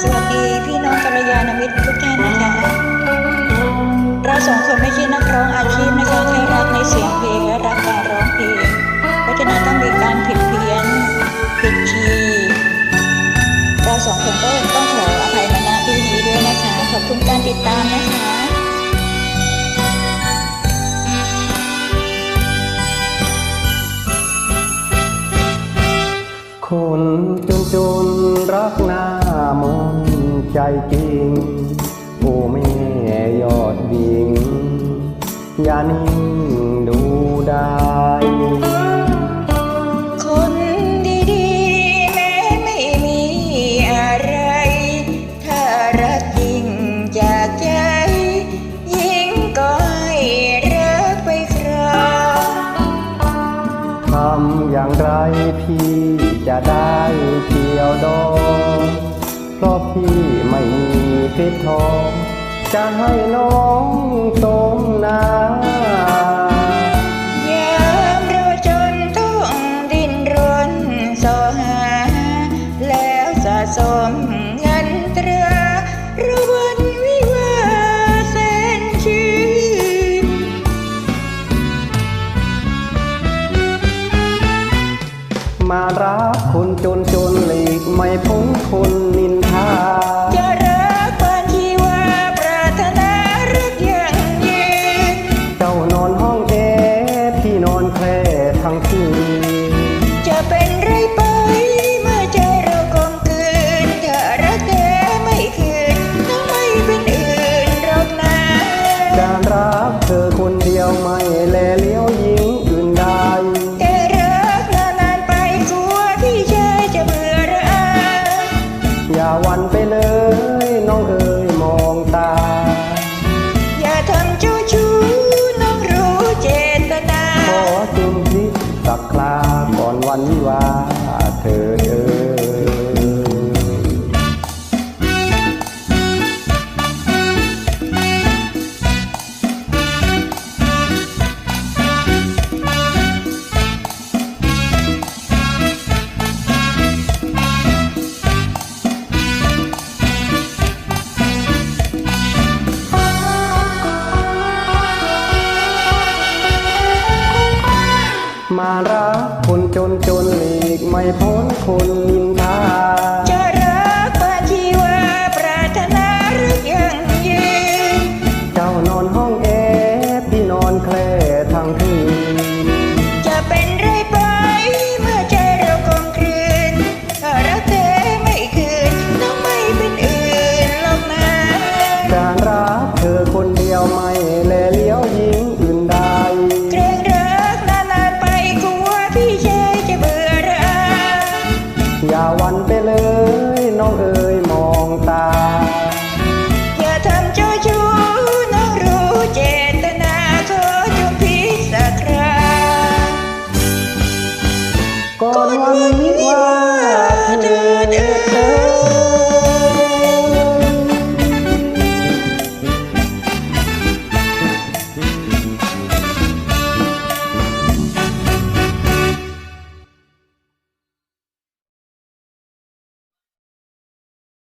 สวัสดีพี่น้องกัลยาณมิตรทุกท่านนะคะ เราสองคนไม่ใช่นักร้องอาชีพนะคะแค่รักในเสียงเพลงและรักการร้องเพลง เพราะฉะนั้นต้องมีการผิดเพี้ยนผิดคีย์เราสองคนก็ต้องขออภัยมาณที่นี้ด้วยนะคะ ขอบคุณการติดตามนะคะคนจนจนรักนา ใจจริง โอ้แม่ยอดยิงอย่านิ่งดูได้คนดีๆแม้ไม่มีอะไร ถ้ารักจริงจากใจ ยิ่งก็ให้รักไปครองทำอย่างไรพี่จะได้เกี่ยวดอง พราะพี่ไม่มีเพชรทอง จะให้น้องสมนายามเราจนต้องดินรนสอหาแล้วสะสมเงินตราระวันวิวาห์แสนชื่นมารักคนจนจนหลีกไม่พ้นคน อย่าหวันไปเลย น้องเอ๋ยมองตา อย่าทำเจ้าชู้น้องรู้เจตนา ขอจุมพิษสักคราก่อนวันวิวา พ้นคนนินทา